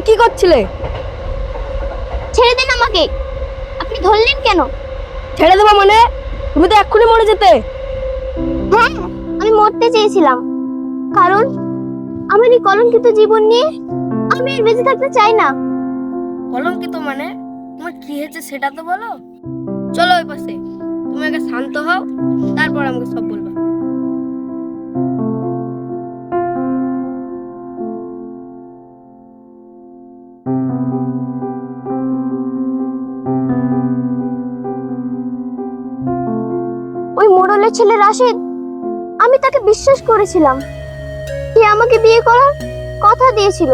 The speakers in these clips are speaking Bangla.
তুমি কি করছিলে? ছেড়ে দিন আমাকে। আপনি ধরলেন কেন? ছেড়ে দেবো মানে? তুমি তো এক্ষুনি মরে যেতে। হ্যাঁ আমি মরতে চেয়েছিলাম। কারণ আমার এই কলঙ্কিত জীবন নিয়ে আমি আর বেঁচে থাকতে চাই না। কলঙ্কিত মানে? তোমার কি হয়েছে সেটা তো বলো। চলো ওই পাশে। তুমি আগে শান্ত হও তারপর আমাকে সব বলবা। মোড়লের ছেলে রাশেদ, আমি তাকে বিশ্বাস করেছিলাম। সে আমাকে বিয়ে করার কথা দিয়েছিল।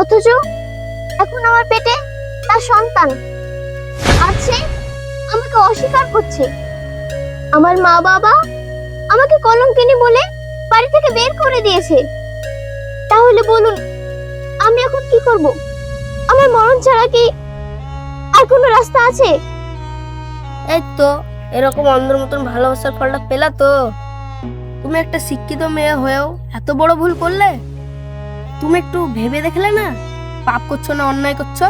অথচ এখন আমার পেটে তার সন্তান। আর সে আমাকে অস্বীকার করছে। আমার মা বাবা আমাকে কলঙ্কিনী বলে বাড়ি থেকে বের করে দিয়েছে। তাহলে বলুন, আমি এখন কি করব? আমার মরণ ছাড়া কি আর কোনো রাস্তা আছে? এই তো এরকম অন্ধের মতন ভালোবাসার ফলটা পেলা তো। তুমি একটা শিক্ষিত মেয়ে হয়েও এত বড় ভুল করলে? তুমি একটু ভেবে দেখলে না? পাপ করছ না অন্যায় করছ?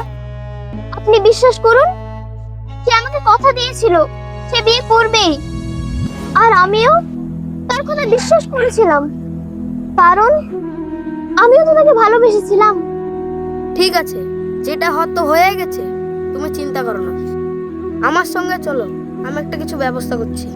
আপনি বিশ্বাস করুন সে আমাকে কথা দিয়েছিল সে বিয়ে করবেই। আর আমিও তার কথা বিশ্বাস করেছিলাম। কারণ আমিও তো তাকে ভালোবেসেছিলাম। ঠিক আছে যেটা হয়তো হয়ে গেছে তুমি চিন্তা করো না। আমার সঙ্গে চলো। আমি একটা কিছু ব্যবস্থা করছি।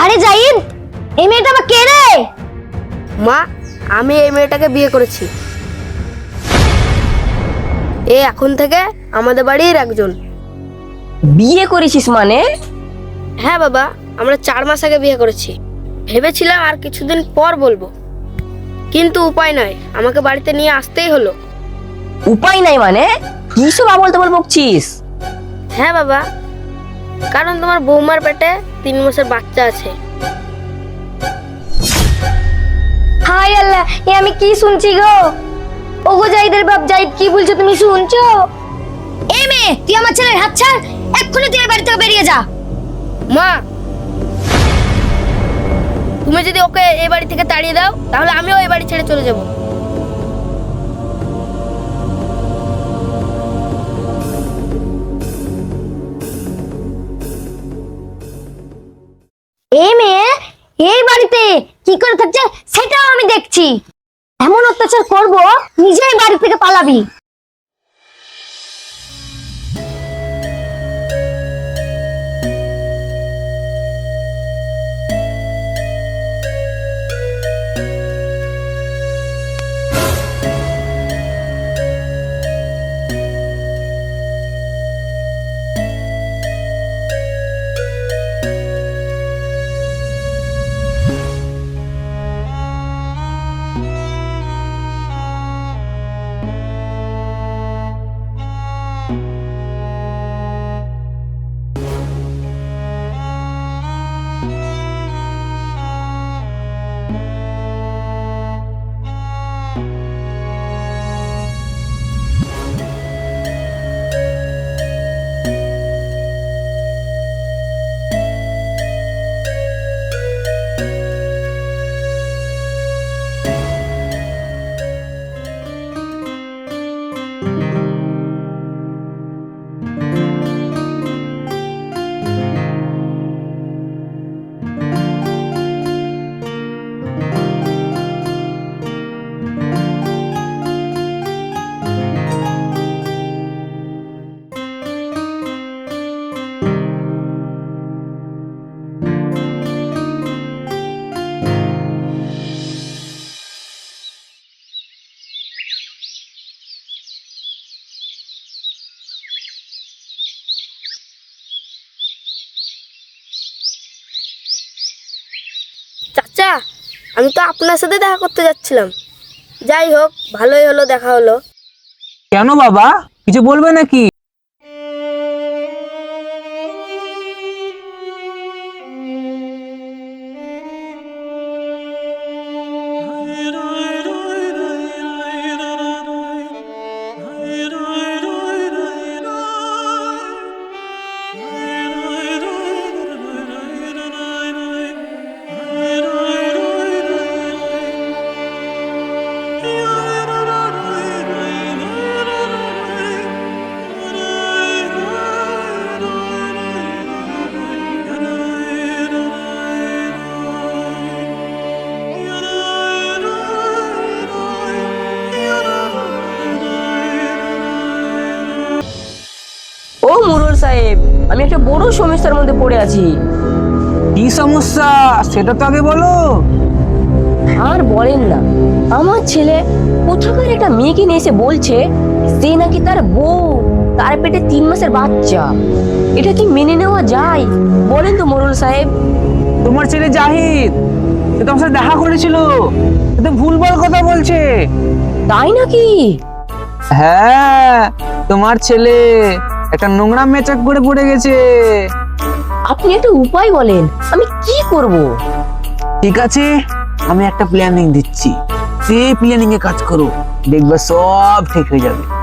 আরে জাইদ এই মেয়েটা আবার কে রে? মা আমি এই মেয়েটাকে বিয়ে করেছি। এ এখন থেকে আমাদের বাড়ির একজন। বিয়ে করেছিস মানে? হ্যাঁ বাবা আমরা চার মাস আগে বিয়ে করেছি। ভেবেছিলাম আর কিছুদিন পর বলব। কিন্তু উপায় নাই আমাকে বাড়িতে নিয়ে আসতেই হলো। উপায় নাই মানে? কি সব আবল তাবল বকছিস? হ্যাঁ বাবা কারণ তোমার বৌমার পেটে তিন মাসের বাচ্চা আছে। হাই আল্লাহ এ আমি কি শুনছি গো? ওগো বাপ জাইদ কি বলছো তুমি শুনছো? এ মেয়ে তুই আমার ছেলের হাত ছাড় এক্ষুনি তুই বাড়ি থেকে বেরিয়ে যা। মা তুমি যদি ওকে এই বাড়ি থেকে তাড়িয়ে দাও তাহলে আমিও এই বাড়ি ছেড়ে চলে যাব। এই মেয়ে এই বাড়িতে কি করে থাকছে সেটাও আমি দেখছি। এমন অত্যাচার করব নিজেই বাড়ি থেকে পালাবি। আমি তো আপনার সাথে দেখা করতে যাচ্ছিলাম। যাই হোক, ভালোই হলো, দেখা হলো। কেন বাবা? কিছু বলবে নাকি? আমি একটা বড় সমস্যার মধ্যে পড়ে আছি। কি সমস্যা? সেটা তো আগে বলো। আর বলেন না আমার ছেলে কোথাকার একটা মেয়েকে নিয়ে এসে বলছে সে নাকি তার বউ তার পেটে তিন মাসের বাচ্চা। এটা কি মেনে নেওয়া যায়? বলেন তো মোরল সাহেব। তোমার ছেলে জাহিদ সে তোমার সাথে দেখা করেছিল। তো ভুলভাল কথা বলছে। তাই নাকি? হ্যাঁ তোমার ছেলে একটা নোংরা মেচাক করে পড়ে গেছে। আপনি একটা উপায় বলেন আমি কি করব? ঠিক আছে আমি একটা প্ল্যানিং দিচ্ছি। সেই প্ল্যানিং এ কাজ করো দেখবে সব ঠিক হয়ে যাবে।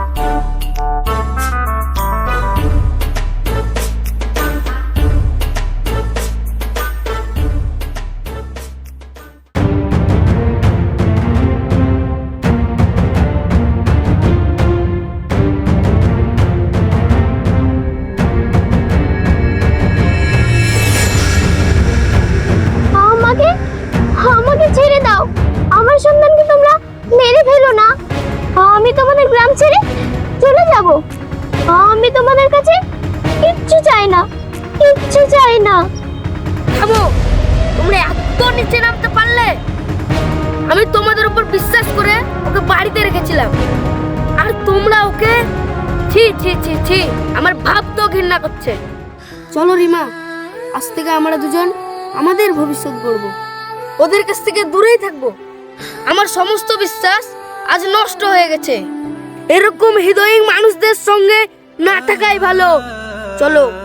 চাই না। থামো, তোমরা এত নিচে নামতে পারলে? আমি তোমাদের উপর বিশ্বাস করে ওকে বাড়িতে রেখেছিলাম। আর তোমরা ওকে ছি ছি ছি ছি, আমার ভাবতেও ঘৃণা করছে। চলো রিমা, আজ থেকে আমরা দুজন আমাদের ভবিষ্যৎ গড়ব। ওদের কাছ থেকে দূরেই থাকব। আমার সমস্ত বিশ্বাস আজ নষ্ট হয়ে গেছে। এরকম হৃদয়হীন মানুষদের সঙ্গে না থাকাই ভালো। চলো।